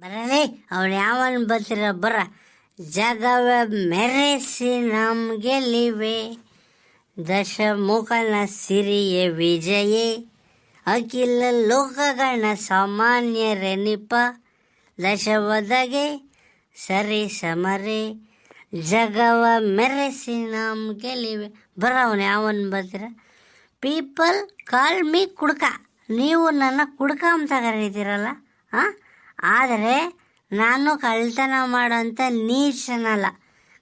ಬರಲಿ ಅವ್ರು ಯಾವನ್ ಬರ್ತಿರ ಬರ? ಜಗವ ಮೆರೆಸಿ ನಮ್ ಗೆಲ್ಲಿವೆ ದಶಮುಖನ ಸಿರಿಯ ವಿಜಯೇ. ಅಖಿಲ ಲೋಕಗಣ ಸಾಮಾನ್ಯರೆನಿಪ ದಶವದಗೆ ಸರಿ ಸಮರೆ. ಜಗವ ಮೆರೆಸಿ ನಮ್ ಗೆಲಿವೆ ಬರ ಅವನು ಯಾವನ್ ಬರ್ತೀರ ಪೀಪಲ್, ಕಾಲ್ ಮೀ ಕುಡ್ಕ. ನೀವು ನನ್ನ ಕುಡ್ಕ ಅಂತ ಕರೀತೀರಲ್ಲ ಹಾಂ ಆದರೆ ನಾನು ಕಳ್ತನ ಮಾಡೋಂಥ ನೀಚನಲ್ಲ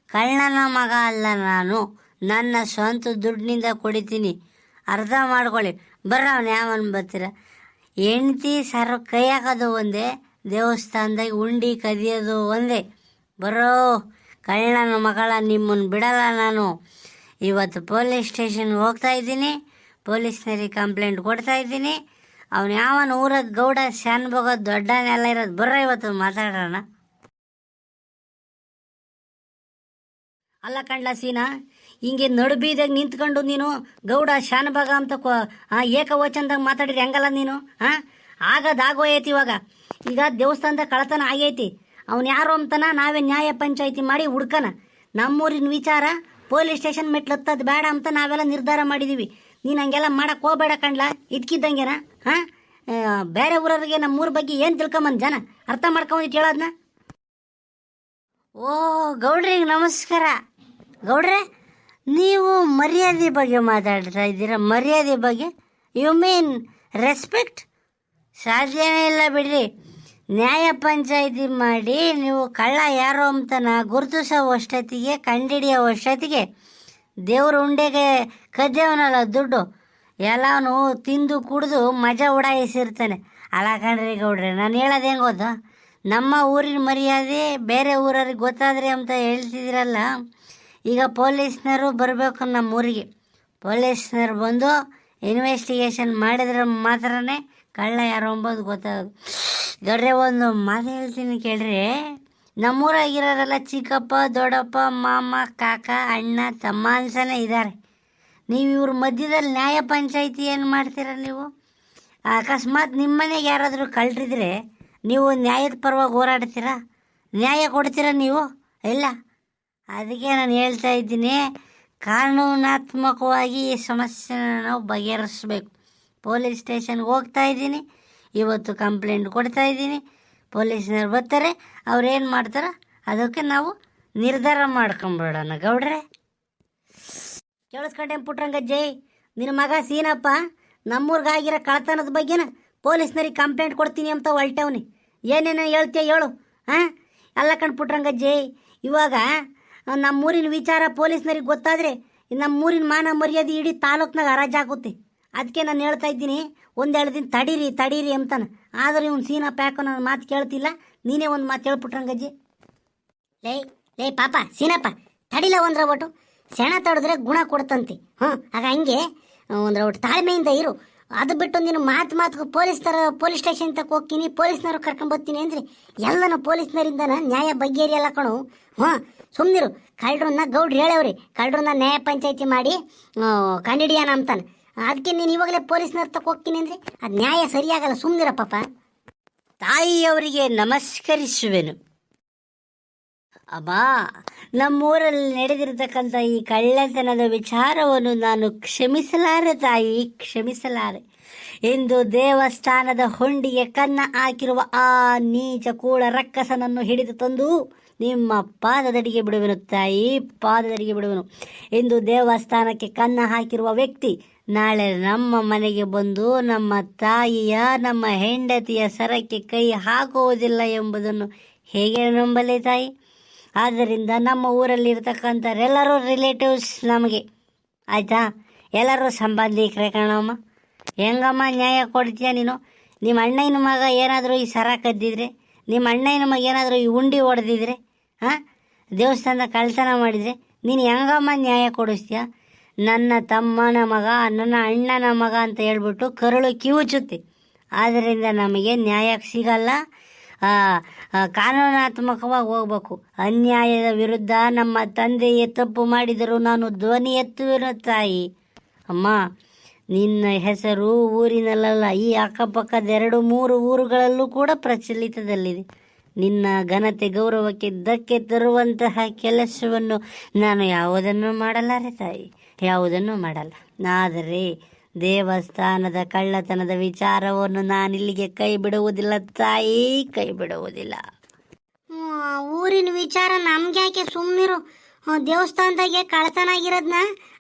ಕಳ್ಳನ ಮಗ ಅಲ್ಲ ನಾನು. ನನ್ನ ಸ್ವಂತ ದುಡ್ಡಿನಿಂದ ಕುಡಿತೀನಿ. ಅರ್ಧ ಮಾಡ್ಕೊಳ್ಳಿ. ಬರ್ರ ಅವ್ನು ಯಾವನ್ ಬರ್ತೀರ? ಹೆಂಡ್ತಿ ಸರ್ ಕೈ ಹಾಕೋದು ಒಂದೇ, ದೇವಸ್ಥಾನದಾಗ ಉಂಡಿ ಕದಿಯೋದು ಒಂದೇ. ಬರೋ ಕಳ್ಳನ ಮಗಳ ನಿಮ್ಮನ್ನು ಬಿಡಲ್ಲ ನಾನು. ಇವತ್ತು ಪೊಲೀಸ್ ಸ್ಟೇಷನ್ಗೆ ಹೋಗ್ತಾ ಇದ್ದೀನಿ. ಪೊಲೀಸ್ನರಿಗೆ ಕಂಪ್ಲೇಂಟ್ ಕೊಡ್ತಾ ಇದ್ದೀನಿ. ಅವನು ಯಾವನ ಊರ ಗೌಡ ಶಾನ್ಭೋಗ ದೊಡ್ಡನೆಲ್ಲ ಇರೋದು ಬರ್ರ ಇವತ್ತು ಮಾತಾಡೋಣ ಅಲ್ಲ ಕಂಡ್ಲ ಸೀನಾ, ಹಿಂಗೆ ನಡುಬೀದಾಗ ನಿಂತ್ಕೊಂಡು ನೀನು ಗೌಡ ಶಾನಭಾಗ ಅಂತ ಕೊ ಏಕವಚನದಾಗ ಮಾತಾಡಿದ್ರೆ ಹೆಂಗಲ್ಲ ನೀನು ಹಾಂ ಐತಿ ಇವಾಗ. ಈಗ ದೇವಸ್ಥಾನದ ಕಳತನ ಆಗೈತಿ. ಅವ್ನು ಯಾರು ಅಂತನ ನಾವೇ ನ್ಯಾಯ ಪಂಚಾಯತಿ ಮಾಡಿ ಹುಡ್ಕನ. ನಮ್ಮೂರಿನ ವಿಚಾರ ಪೊಲೀಸ್ ಸ್ಟೇಷನ್ ಮೆಟ್ಲು ಹತ್ತದು ಬೇಡ ಅಂತ ನಾವೆಲ್ಲ ನಿರ್ಧಾರ ಮಾಡಿದ್ದೀವಿ ನೀನು ಹಂಗೆಲ್ಲ ಮಾಡಕ್ಕೆ ಹೋಗ್ಬೇಡ ಕಣ್ಲ, ಇದ್ಕಿದ್ದಂಗೆನ? ಹಾಂ? ಬೇರೆ ಊರವ್ರಿಗೆ ನಮ್ಮೂರ ಬಗ್ಗೆ ಏನು ತಿಳ್ಕೊಂಬಂದು ಜನ? ಅರ್ಥ ಮಾಡ್ಕೊಂಬಿಟ್ಟು ಹೇಳೋದನ್ನ ಓ ಗೌಡ್ರಿಗೆ ನಮಸ್ಕಾರ. ಗೌಡ್ರೆ, ನೀವು ಮರ್ಯಾದೆ ಬಗ್ಗೆ ಮಾತಾಡ್ತಾ ಇದ್ದೀರಾ? ಮರ್ಯಾದೆ ಬಗ್ಗೆ? ಯು ಮೀನ್ ರೆಸ್ಪೆಕ್ಟ್ ಸಾಧ್ಯನೇ ಇಲ್ಲ ಬಿಡ್ರಿ. ನ್ಯಾಯ ಪಂಚಾಯಿತಿ ಮಾಡಿ ನೀವು ಕಳ್ಳ ಯಾರೋ ಅಂತನ ಗುರುತಿಸೋ ಅಷ್ಟೊತ್ತಿಗೆ, ಕಂಡಿಡಿಯೋ ಅಷ್ಟೊತ್ತಿಗೆ ದೇವ್ರ ಉಂಡೆಗೆ ಕದ್ದೇವನಲ್ಲ ದುಡ್ಡು. ಎಲ್ಲವನು ತಿಂದು ಕುಡಿದು ಮಜಾ ಉಡಾಯಿಸಿರ್ತಾನೆ. ಅಲ್ಲ ಕಣ್ರಿ ಗೌಡ್ರೆ, ನಾನು ಹೇಳೋದು ಹೆಂಗೆ ಗೊತ್ತಾ? ನಮ್ಮ ಊರಿನ ಮರ್ಯಾದೆ ಬೇರೆ ಊರವ್ರಿಗೆ ಗೊತ್ತಾದ್ರಿ ಅಂತ ಹೇಳ್ತಿದ್ದೀರಲ್ಲ ಈಗ ಪೊಲೀಸ್ನವರು ಬರಬೇಕು ನಮ್ಮ ಊರಿಗೆ. ಪೊಲೀಸ್ನವ್ರು ಬಂದು ಇನ್ವೆಸ್ಟಿಗೇಷನ್ ಮಾಡಿದ್ರೆ ಮಾತ್ರನೇ ಕಳ್ಳ ಯಾರು ಅಂಬೋದು ಗೊತ್ತಾಗೋದು. ಗಡ್ರೆ, ಒಂದು ಮಾತು ಹೇಳ್ತೀನಿ ಕೇಳ್ರಿ. ನಮ್ಮೂರಾಗಿರೋರೆಲ್ಲ ಚಿಕ್ಕಪ್ಪ, ದೊಡ್ಡಪ್ಪ, ಮಾಮ, ಕಾಕ, ಅಣ್ಣ, ತಮ್ಮ ಅನ್ಸನೇ ಇದ್ದಾರೆ ನೀವು ಇವ್ರ ಮಧ್ಯದಲ್ಲಿ ನ್ಯಾಯ ಪಂಚಾಯಿತಿ ಏನು ಮಾಡ್ತೀರ ನೀವು? ಅಕಸ್ಮಾತ್ ನಿಮ್ಮ ಮನೆಗೆ ಯಾರಾದರೂ ಕಳ್ರಿದ್ರೆ ನೀವು ನ್ಯಾಯದ ಪರವಾಗಿ ಹೋರಾಡ್ತೀರಾ? ನ್ಯಾಯ ಕೊಡ್ತೀರಾ ನೀವು? ಇಲ್ಲ. ಅದಕ್ಕೆ ನಾನು ಹೇಳ್ತಾ ಇದ್ದೀನಿ, ಕಾನೂನಾತ್ಮಕವಾಗಿ ಈ ಸಮಸ್ಯೆನ ನಾವು ಬಗೆಹರಿಸ್ಬೇಕು. ಪೊಲೀಸ್ ಸ್ಟೇಷನ್ಗೆ ಹೋಗ್ತಾ ಇದ್ದೀನಿ, ಇವತ್ತು ಕಂಪ್ಲೇಂಟ್ ಕೊಡ್ತಾ ಇದ್ದೀನಿ. ಪೊಲೀಸ್ನವ್ರು ಬರ್ತಾರೆ, ಅವ್ರು ಏನು ಮಾಡ್ತಾರೆ, ಅದಕ್ಕೆ ನಾವು ನಿರ್ಧಾರ ಮಾಡ್ಕೊಂಬಿಡೋಣ. ಗೌಡ್ರೆ? ಕೇಳಿಸ್ಕೊಂಡೆ ಪುಟ್ರಂಗಜ್ಜಿ ನಿನ್ನ ಮಗ ಸೀನಪ್ಪ ನಮ್ಮೂರ್ಗಾಗಿರೋ ಕಳ್ತನದ ಬಗ್ಗೆನ ಪೊಲೀಸ್ನರಿಗೆ ಕಂಪ್ಲೇಂಟ್ ಕೊಡ್ತೀನಿ ಅಂತ ಹೊಲ್ಟವ್ನಿ. ಏನೇನೋ ಹೇಳ್ತೀಯ ಹೇಳು ಹಾಂ ಅಲ್ಲ ಕಣ್ ಪುಟ್ರಂಗಜ್ಜಿ ಇವಾಗ ನಮ್ಮೂರಿನ ವಿಚಾರ ಪೊಲೀಸ್ನರಿಗೆ ಗೊತ್ತಾದರೆ ನಮ್ಮೂರಿನ ಮಾನ ಮರ್ಯಾದೆ ಇಡೀ ತಾಲೂಕ್ನಾಗ ಹರಾಜಾಗುತ್ತೆ. ಅದಕ್ಕೆ ನಾನು ಹೇಳ್ತಾ ಇದ್ದೀನಿ, ಒಂದೆರಡು ದಿನ ತಡೀರಿ ತಡೀರಿ ಅಂತಾನೆ. ಆದ್ರೆ ಇವ್ನು ಸೀನಪ್ಪ ಯಾಕೋ ನನ್ನ ಮಾತು ಕೇಳ್ತಿಲ್ಲ. ನೀನೇ ಒಂದು ಮಾತು ಹೇಳ್ಬಿಟ್ರಂಗಜ್ಜಿ ಲೇ ಲೇ ಪಾಪ, ಸೀನಪ್ಪ, ತಡಿಲ ಒಂದ್ರ ಒಟ್ಟು ಸೆಣ ತಡಿದ್ರೆ ಗುಣ ಕೊಡ್ತಂತೆ. ಹ್ಞೂ ಆಗ ಹಂಗೆ ಒಂದ್ರ ಒಟ್ಟು ತಾಳ್ಮೆಯಿಂದ ಇರು. ಅದು ಬಿಟ್ಟು ನೀನು ಮಾತು ಮಾತು ಪೊಲೀಸ್ ತರ, ಪೊಲೀಸ್ ಸ್ಟೇಷನ್ ತಕ್ಕ ಹೋಗ್ತೀನಿ, ಪೊಲೀಸ್ನವ್ರು ಕರ್ಕೊಂಡ್ ಬರ್ತೀನಿ ಅಂದರೆ ಎಲ್ಲನ ಪೊಲೀಸ್ನರಿಂದನ ನ್ಯಾಯ ಬಗ್ಗೆರಿಯಲ್ಲ ಕಣು. ಹ್ಞೂ ಸುಮ್ಮನಿರು ಕಳ್ಳರನ್ನ ಗೌಡ್ರು ಹೇಳವ್ರಿ. ಕಳ್ಳರನ್ನ ನ್ಯಾಯ ಪಂಚಾಯತಿ ಮಾಡಿ ಕಂಡಿಡಿಯಾನ ಅಂತಾನೆ. ಅದಕ್ಕೆ ನೀನು ಇವಾಗಲೇ ಪೊಲೀಸ್ನ ತಕ್ಕ ಹೋಗ್ತೀನಿ ಅಂದರೆ ಅದು ನ್ಯಾಯ ಸರಿಯಾಗಲ್ಲ ಸುಮ್ಮನಿರ ಪಾಪ. ತಾಯಿಯವರಿಗೆ ನಮಸ್ಕರಿಸುವೆನು. ಅಮ್ಮ ನಮ್ಮೂರಲ್ಲಿ ನಡೆದಿರತಕ್ಕಂಥ ಈ ಕಳ್ಳತನದ ವಿಚಾರವನ್ನು ನಾನು ಕ್ಷಮಿಸಲಾರೆ ತಾಯಿ, ಕ್ಷಮಿಸಲಾರೆ. ಎಂದು ದೇವಸ್ಥಾನದ ಹೊಂಡಿಗೆ ಕನ್ನ ಹಾಕಿರುವ ಆ ನೀಚ ಕೂಳ ರಕ್ಕಸನನ್ನು ಹಿಡಿದು ತಂದು ನಿಮ್ಮ ಪಾದದಡಿಗೆ ಬಿಡುವೆನು ತಾಯಿ ಪಾದದಡಿಗೆ ಬಿಡುವೆನು. ಎಂದು ದೇವಸ್ಥಾನಕ್ಕೆ ಕನ್ನ ಹಾಕಿರುವ ವ್ಯಕ್ತಿ ನಾಳೆ ನಮ್ಮ ಮನೆಗೆ ಬಂದು ನಮ್ಮ ತಾಯಿಯ, ನಮ್ಮ ಹೆಂಡತಿಯ ಸರಕ್ಕೆ ಕೈ ಹಾಕುವುದಿಲ್ಲ ಎಂಬುದನ್ನು ಹೇಗೆ ನಂಬಲಿ ತಾಯಿ? ಆದ್ದರಿಂದ ನಮ್ಮ ಊರಲ್ಲಿರ್ತಕ್ಕಂಥವ್ರೆಲ್ಲರೂ ರಿಲೇಟಿವ್ಸ್ ನಮಗೆ. ಆಯಿತಾ? ಎಲ್ಲರೂ ಸಂಬಂಧಿಕರೇ ಕಣಮ್ಮ. ಹೆಂಗಮ್ಮ ನ್ಯಾಯ ಕೊಡ್ತೀಯ ನೀನು? ನಿಮ್ಮ ಅಣ್ಣನ ಮಗ ಏನಾದರೂ ಈ ಸರ ಕದ್ದಿದ್ರೆ, ನಿಮ್ಮ ಅಣ್ಣನ ಮಗ ಏನಾದರೂ ಈ ಉಂಡಿ ಹೊಡೆದಿದ್ರೆ ಹಾಂ? ದೇವಸ್ಥಾನದ ಕಳ್ತನ ಮಾಡಿದರೆ ನೀನು ಹೆಂಗಮ್ಮ ನ್ಯಾಯ ಕೊಡಿಸ್ತೀಯ? ನನ್ನ ತಮ್ಮನ ಮಗ, ನನ್ನ ಅಣ್ಣನ ಮಗ ಅಂತ ಹೇಳ್ಬಿಟ್ಟು ಕರುಳು ಕಿವುಚುತ್ತೆ. ಆದ್ದರಿಂದ ನಮಗೆ ನ್ಯಾಯಕ್ಕೆ ಸಿಗಲ್ಲ. ಕಾನೂನಾತ್ಮಕವಾಗಿ ಹೋಗ್ಬೇಕು. ಅನ್ಯಾಯದ ವಿರುದ್ಧ ನಮ್ಮ ತಂದೆಯೇ ತಪ್ಪು ಮಾಡಿದರು ನಾನು ಧ್ವನಿ ಎತ್ತುವಿರೋ ತಾಯಿ. ಅಮ್ಮ, ನಿನ್ನ ಹೆಸರು ಊರಿನಲ್ಲ ಈ ಅಕ್ಕಪಕ್ಕದ ಎರಡು ಮೂರು ಊರುಗಳಲ್ಲೂ ಕೂಡ ಪ್ರಚಲಿತದಲ್ಲಿದೆ. ನಿನ್ನ ಘನತೆ ಗೌರವಕ್ಕೆ ಧಕ್ಕೆ ತರುವಂತಹ ಕೆಲಸವನ್ನು ನಾನು ಯಾವುದನ್ನು ಮಾಡಲಾರೆ ತಾಯಿ. ಯಾವುದನ್ನು ಮಾಡಲ್ಲ. ಆದರೆ ದೇವಸ್ಥಾನದ ಕಳ್ಳತನದ ವಿಚಾರವನ್ನು ನಾನಿಲ್ಲಿಗೆ ಕೈ ಬಿಡುವುದಿಲ್ಲ ತಾಯಿ, ಕೈ ಬಿಡುವುದಿಲ್ಲ. ಊರಿನ ವಿಚಾರ ನಮ್ಗೆ ಯಾಕೆ ಸುಮ್ಮನಿರು ದೇವಸ್ಥಾನದಾಗೆ ಕಳ್ಳತನ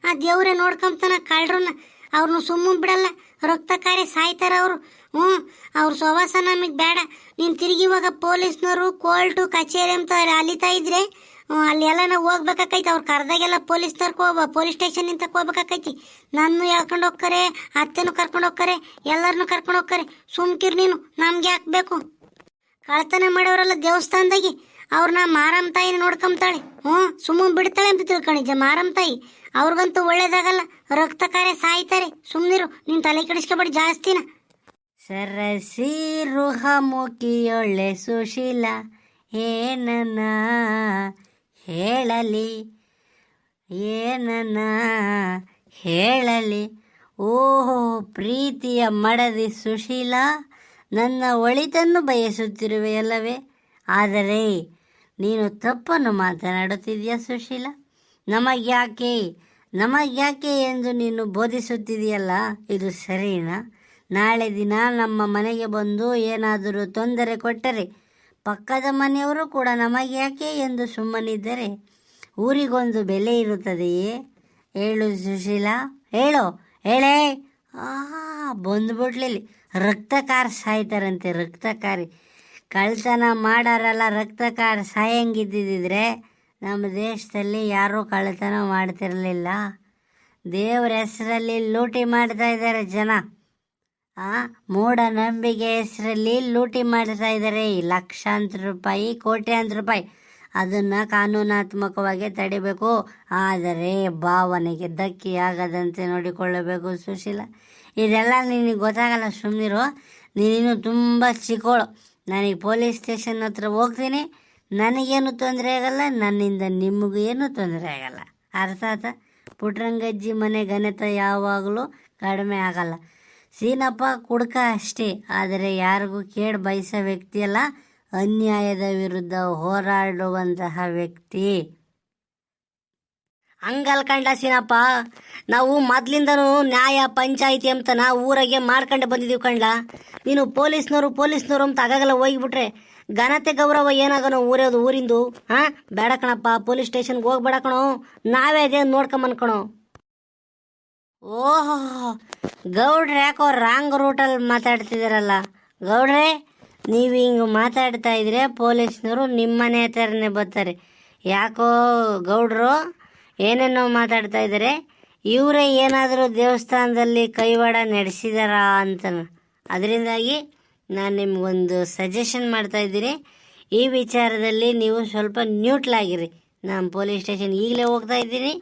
ಆ ದೇವ್ರೆ ನೋಡ್ಕೊಂತಾನ ಕಳ್ರನ್ನ ಅವ್ರನ್ನ ಸುಮ್ಮನೆ ಬಿಡಲ್ಲ. ರಕ್ತ ಕಾರ್ಯ ಸಾಯ್ತಾರ ಅವರು. ಹ್ಞೂ, ಅವ್ರ ಸವಾಸ ನಮಗೆ ಬೇಡ. ನೀನು ತಿರುಗಿ ಇವಾಗ ಪೊಲೀಸ್ನವರು ಕೋರ್ಟು, ಕಚೇರಿ ಅಂತ ಅಲಿತಾ ಇದ್ರೆ ಅಲ್ಲಿ ಎಲ್ಲ ನಾವು ಹೋಗ್ಬೇಕಾಕೈತಿ. ಅವ್ರು ಕರೆದಾಗೆಲ್ಲ ಪೊಲೀಸ್ ಹೋಗ ಪೊಲೀಸ್ ಸ್ಟೇಷನ್ ನಿಂತ ಹೋಗ್ಬೇಕಾಕೈತಿ. ನನ್ನ ಹೇಳ್ಕೊಂಡು ಹೋಗ್ತಾರೆ ಅತ್ತೆನೂ ಕರ್ಕೊಂಡು ಹೋಗ್ತಾರೆ ಎಲ್ಲರನ್ನೂ ಕರ್ಕೊಂಡು ಹೋಗ್ತಾರೆ ಸುಮ್ಕಿರ್ ನೀನು, ನಮ್ಗೆ ಹಾಕ್ಬೇಕು ಕಳ್ತನ ಮಾಡೋರೆಲ್ಲ ದೇವಸ್ಥಾನದಾಗಿ. ಅವ್ರನ್ನ ಮಾರಮ್ಮ ತಾಯಿನ ನೋಡ್ಕೊಂತಾಳೆ ಹ್ಞೂ ಸುಮ್ಮನೆ ಬಿಡ್ತಾಳೆ ಅಂತ ತಿಳ್ಕೊಂಡಿದ್ದೆ ಮಾರಮ್ಮ ತಾಯಿ. ಅವ್ರಿಗಂತೂ ಒಳ್ಳೇದಾಗಲ್ಲ. ರಕ್ತ ಕಾರ್ಯ ಸಾಯ್ತಾರೆ. ಸುಮ್ಮನಿರು ನೀನು ತಲೆ ಕೆಡಿಸ್ಕೊಬೇಡಿ ಜಾಸ್ತಿನ. ಸರಸಿ ರುಹಮುಖಿಯೊಳ್ಳೆ ಸುಶೀಲ ಏನನ್ನ ಹೇಳಲಿ ಏನನ್ನ ಹೇಳಲಿ, ಓಹೋ ಪ್ರೀತಿಯ ಮಡದಿ ಸುಶೀಲ, ನನ್ನ ಒಳಿತನ್ನು ಬಯಸುತ್ತಿರುವೆಯಲ್ಲವೇ ಆದರೆ ನೀನು ತಪ್ಪನ್ನು ಮಾತನಾಡುತ್ತಿದೆಯಾ ಸುಶೀಲ? ನಮಗ್ಯಾಕೆ ನಮಗ್ಯಾಕೆ ಎಂದು ನೀನು ಬೋಧಿಸುತ್ತಿದೆಯಲ್ಲ ಇದು ಸರಿನಾ? ನಾಳೆ ದಿನ ನಮ್ಮ ಮನೆಗೆ ಬಂದು ಏನಾದರೂ ತೊಂದರೆ ಕೊಟ್ಟರೆ ಪಕ್ಕದ ಮನೆಯವರು ಕೂಡ ನಮಗ್ಯಾಕೆ ಎಂದು ಸುಮ್ಮನಿದ್ದರೆ ಊರಿಗೊಂದು ಬೆಲೆ ಇರುತ್ತದೆಯೇ? ಹೇಳು ಸುಶೀಲಾ. ಹೇಳು, ಹೇಳೇ. ಆ ಬಂದ್ಬಿಡ್ಲಿಲ್ಲಿ ರಕ್ತಕಾರ ಸಾಯ್ತಾರಂತೆ ರಕ್ತಕಾರಿ ಕಳ್ತನ ಮಾಡಾರಲ್ಲ ರಕ್ತಕಾರ ಸಾಯಂಗಿದ್ದಿದ್ರೆ ನಮ್ಮ ದೇಶದಲ್ಲಿ ಯಾರೂ ಕಳ್ತನ ಮಾಡ್ತಿರಲಿಲ್ಲ. ದೇವ್ರ ಹೆಸರಲ್ಲಿ ಲೂಟಿ ಮಾಡ್ತಾ ಇದ್ದಾರೆ ಜನ. ಆ, ಮೂಢನಂಬಿಕೆ ಹೆಸರಲ್ಲಿ ಲೂಟಿ ಮಾಡ್ತಾ ಇದ್ದಾರೆ. ಲಕ್ಷಾಂತರ ರೂಪಾಯಿ, ಕೋಟ್ಯಾಂತರ ರೂಪಾಯಿ. ಅದನ್ನು ಕಾನೂನಾತ್ಮಕವಾಗಿ ತಡಿಬೇಕು. ಆದರೆ ಭಾವನೆಗೆ ಧಕ್ಕೆಯಾಗದಂತೆ ನೋಡಿಕೊಳ್ಳಬೇಕು ಸುಶೀಲ. ಇದೆಲ್ಲ ನಿನಗೆ ಗೊತ್ತಾಗಲ್ಲ ಸುಮ್ಮನಿರು ನೀನು ತುಂಬ ಚಿಕ್ಕೋಳು. ನನಗೆ ಪೊಲೀಸ್ ಸ್ಟೇಷನ್ ಹತ್ರ ಹೋಗ್ತೀನಿ. ನನಗೇನು ತೊಂದರೆ ಆಗಲ್ಲ, ನನ್ನಿಂದ ನಿಮಗೂ ಏನು ತೊಂದರೆ ಆಗಲ್ಲ. ಅರ್ಥಾತ ಪುಟ್ರಂಗಜ್ಜಿ ಮನೆ ಘನತೆ ಯಾವಾಗಲೂ ಕಡಿಮೆ ಆಗಲ್ಲ. ಸೀನಪ್ಪ ಕುಡ್ಕ ಅಷ್ಟೇ. ಆದರೆ ಯಾರಿಗೂ ಕೇಳಿ ಬಯಸೋ ವ್ಯಕ್ತಿ ಅಲ್ಲ ಅನ್ಯಾಯದ ವಿರುದ್ಧ ಹೋರಾಡುವಂತಹ ವ್ಯಕ್ತಿ. ಹಂಗಲ್ಕಂಡ ಸೀನಪ್ಪ, ನಾವು ಮೊದ್ಲಿಂದನೂ ನ್ಯಾಯ ಪಂಚಾಯಿತಿ ಅಂತ ನಾ ಊರಾಗೆ ಮಾಡ್ಕೊಂಡು ಬಂದಿದ್ದೀವಿ ಕಂಡ ನೀನು ಪೊಲೀಸ್ನವರು ಪೊಲೀಸ್ನವರು ಅಂತ ಆಗಾಗಲ್ಲ ಹೋಗಿಬಿಟ್ರೆ ಘನತೆ ಗೌರವ ಏನಾಗನೋ ಊರೋದು ಊರಿಂದು ಹಾಂ ಬೇಡ ಕಣಪ್ಪ, ಪೊಲೀಸ್ ಸ್ಟೇಷನ್ಗೆ ಹೋಗ್ಬೇಡ ಕಣೋ. ನಾವೇ ಅದೇ ನೋಡ್ಕೊಂಬನ್ಕಣೋ ಓಹೋ, ಗೌಡ್ರೆ ಯಾಕೋ ರಾಂಗ್ ರೂಟಲ್ಲಿ ಮಾತಾಡ್ತಿದ್ದೀರಲ್ಲ ಗೌಡ್ರೆ, ನೀವು ಹಿಂಗೆ ಮಾತಾಡ್ತಾ ಇದ್ರೆ ಪೊಲೀಸ್ನವರು ನಿಮ್ಮನೆ ಹತ್ರನೇ ಬರ್ತಾರೆ. ಯಾಕೋ ಗೌಡ್ರು, ಏನೇನೋ ಮಾತಾಡ್ತಾ ಇದ್ದಾರೆ ಇವರೇ ಏನಾದರೂ ದೇವಸ್ಥಾನದಲ್ಲಿ ಕೈವಾಡ ನಡೆಸಿದಾರಾ ಅಂತ ಅದರಿಂದಾಗಿ ನಾನು ನಿಮಗೊಂದು ಸಜೆಷನ್ ಮಾಡ್ತಾ ಇದ್ದೀನಿ. ಈ ವಿಚಾರದಲ್ಲಿ ನೀವು ಸ್ವಲ್ಪ ನ್ಯೂಟ್ಲಾಗಿರಿ ನಾನು ಪೊಲೀಸ್ ಸ್ಟೇಷನ್ ಈಗಲೇ ಹೋಗ್ತಾ ಇದ್ದೀನಿ.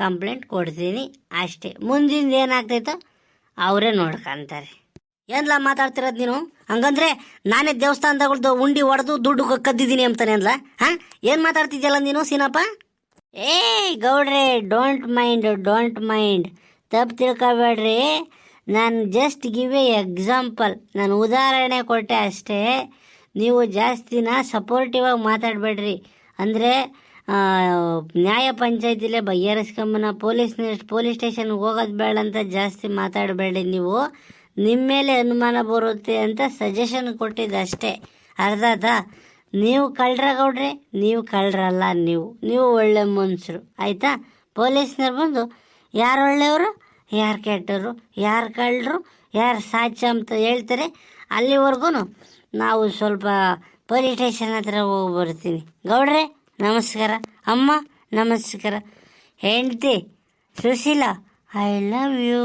ಕಂಪ್ಲೇಂಟ್ ಕೊಡ್ತೀನಿ ಅಷ್ಟೇ. ಮುಂದಿನ ಏನಾಗ್ತೈತೋ ಅವರೇ ನೋಡ್ಕೊಂತಾರೆ. ಏನ್ಲ ಮಾತಾಡ್ತಿರೋದು ನೀನು? ಹಂಗಂದ್ರೆ ನಾನೇ ದೇವಸ್ಥಾನದಾಗಳ್ದು ಉಂಡಿ ಹೊಡೆದು ದುಡ್ಡು ಕದ್ದಿದ್ದೀನಿ ಅಂತಾನೆ ಅನ್ಲ ಹಾಂ? ಏನು ಮಾತಾಡ್ತಿದ್ಯಲ್ಲ ನೀನು ಸೀನಪ್ಪ? ಏ ಗೌಡ್ರೆ ಡೋಂಟ್ ಮೈಂಡ್ ಡೋಂಟ್ ಮೈಂಡ್ ತಪ್ಪು ತಿಳ್ಕೊಬೇಡ್ರಿ. ನಾನು ಜಸ್ಟ್ ಗಿವ್ ಎ ಎಕ್ಸಾಂಪಲ್ ನಾನು ಉದಾಹರಣೆ ಕೊಟ್ಟೆ ಅಷ್ಟೇ. ನೀವು ಜಾಸ್ತಿನ ಸಪೋರ್ಟಿವ್ ಆಗಿ ಮಾತಾಡಬೇಡ್ರಿ. ಅಂದರೆ ನ್ಯಾಯ ಪಂಚಾಯತಿಲೇ ಬಗೆಹರಿಸ್ಕೊಂಬನ ಪೊಲೀಸ್ ಪೊಲೀಸ್ ಸ್ಟೇಷನ್ಗೆ ಹೋಗೋದು ಬೇಡ ಅಂತ ಜಾಸ್ತಿ ಮಾತಾಡಬೇಡಿ ನೀವು. ನಿಮ್ಮ ಮೇಲೆ ಅನುಮಾನ ಬರುತ್ತೆ ಅಂತ ಸಜೆಷನ್ ಕೊಟ್ಟಿದ್ದು ಅಷ್ಟೇ ಅರ್ಧ. ನೀವು ಕಳ್ರ ಗೌಡ್ರೆ ನೀವು ಕಳ್ರಲ್ಲ ನೀವು. ನೀವು ಒಳ್ಳೆ ಮನುಷ್ಯರು ಆಯಿತಾ? ಪೊಲೀಸ್ನವ್ರು ಬಂದು, ಯಾರು ಒಳ್ಳೆಯವರು? ಯಾರು ಕೆಟ್ಟರು ಯಾರು ಕಳ್ಳರು ಯಾರು ಸಾಚ ಅಂತ ಹೇಳ್ತಾರೆ. ಅಲ್ಲಿವರೆಗೂ ನಾವು ಸ್ವಲ್ಪ ಪೊಲೀಸ್ ಸ್ಟೇಷನ್ ಹತ್ರ ಹೋಗಿ ಬರ್ತೀನಿ ಗೌಡ್ರೆ? ನಮಸ್ಕಾರ ಅಮ್ಮ ನಮಸ್ಕಾರ ಹೆಂಡ್ತಿ ಸುಶೀಲಾ ಐ ಲವ್ ಯು